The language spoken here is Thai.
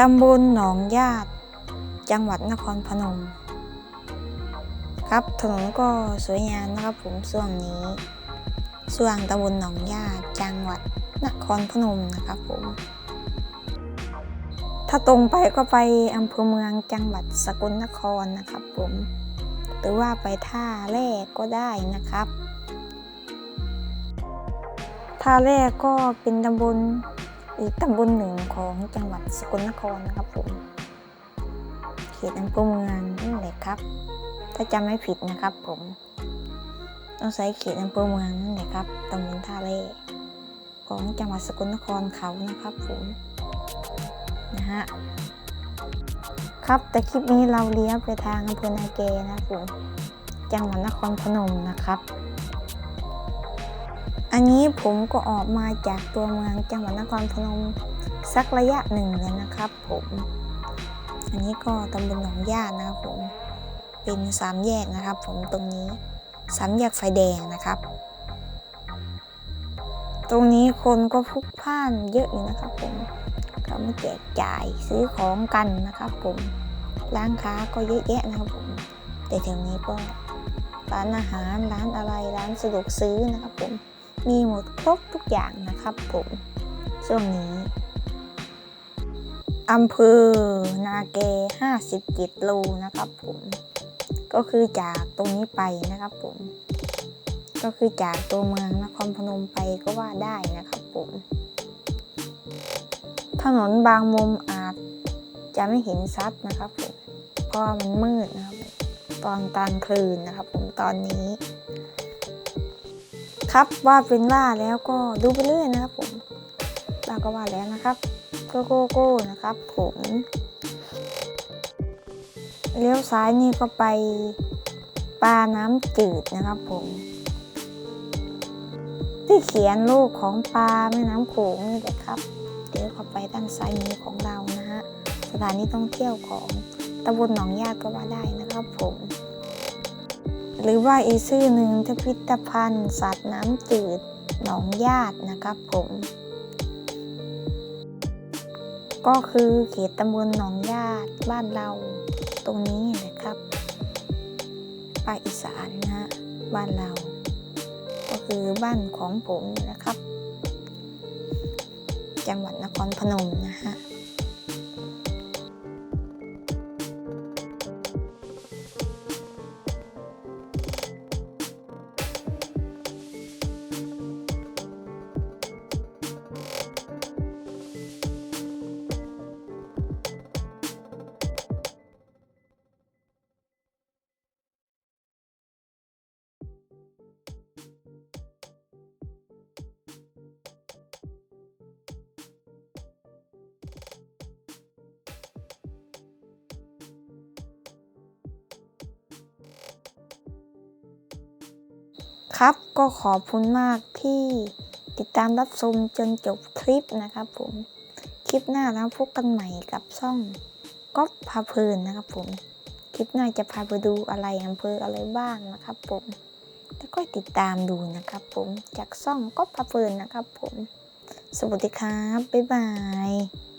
ตำบลหนองญาติ จังหวัดนครพนม ครับถนนก็สวยงามนะครับผมช่วงนี้ช่วงตำบลหนองญาติ จังหวัดนครพนมนะครับผม ถ้าตรงไปก็ไปอำเภอเมืองจังหวัดสกลนครนะครับผม หรือว่าไปท่าแรกก็ได้นะครับท่าแรกก็เป็นตำบล อีกตำบลหนึ่งของจังหวัดสกลนครนะครับผม เขตอำเภอเมืองนั่นแหละครับ ถ้าจำไม่ผิดนะครับผม ต้องใช้เขตอำเภอเมืองนั่นแหละครับตำบลท่าแรกของจังหวัดสกลนครเขานะครับผมนะฮะครับแต่คลิปนี้เราเลี้ยวไปทางอำเภอนาเกนะครับผมจังหวัดนครพนมนะครับ อันนี้ผมก็ออกมาจากตัวเมืองจังหวัดนครพนมสักระยะหนึ่งแล้วนะครับผม อันนี้ก็ตำบลหนองญาตินะครับผม เป็นสามแยกนะครับ ผมตรงนี้สามแยกไฟแดงนะครับ ตรงนี้คนก็พลุกพล่านเยอะอยู่นะครับ ผมเขามาแจกจ่ายซื้อของกันนะครับ ผมร้านค้าก็เยอะแยะนะครับผม แต่แถวนี้ก็ร้านอาหารร้านอะไรร้านสะดวกซื้อนะครับผม มีหมดครบทุกอย่างนะครับผมช่วงนี้อำเภอนาเก50กิโลนะครับผม ก็คือจากตรงนี้ไปนะครับผม ก็คือจากตัวเมืองนครพนมไปก็ว่าได้นะครับผม ถนนบางมุมอาจจะไม่เห็นชัดนะครับผม เพราะมันมืดนะครับ ตอนกลางคืนนะครับผมตอนนี้ ครับว่าเป็นว่าแล้วก็ดูไปเรื่อยนะครับผมเราก็ว่าแล้วนะครับโกโก้โก้นะครับผมเลี้ยวซ้ายนี่ก็ไปปลาน้ำจืดนะครับผม ที่เขียนลูกของปลาแม่น้ำโขงนี่แหละครับเดี๋ยวเข้าไปด้านซ้ายมือของเรานะฮะสถานที่ท่องเที่ยวของตำบลหนองญาก็ว่าได้นะครับผม หรือว่าอีกชื่อหนึ่งพิพิธภัณฑ์ สัตว์น้ำจืดหนองญาตินะครับผม ก็คือเขตตำบลหนองญาติบ้านเราตรงนี้นะครับภาคอีสานนะฮะบ้านเรา ก็คือบ้านของผมนะครับ จังหวัดนครพนมนะฮะ ครับก็ขอบคุณมากที่ติดตามรับชมจนจบคลิปนะครับผม คลิปหน้าแล้วพบกันใหม่กับช่องก๊อฟพาเพลินนะครับผม คลิปหน้าจะพาไปดูอะไรอำเภออะไรบ้างนะครับผม แล้วก็ติดตามดูนะครับผมจากช่องก๊อฟพาเพลินนะครับผม สวัสดีครับ บ๊ายบาย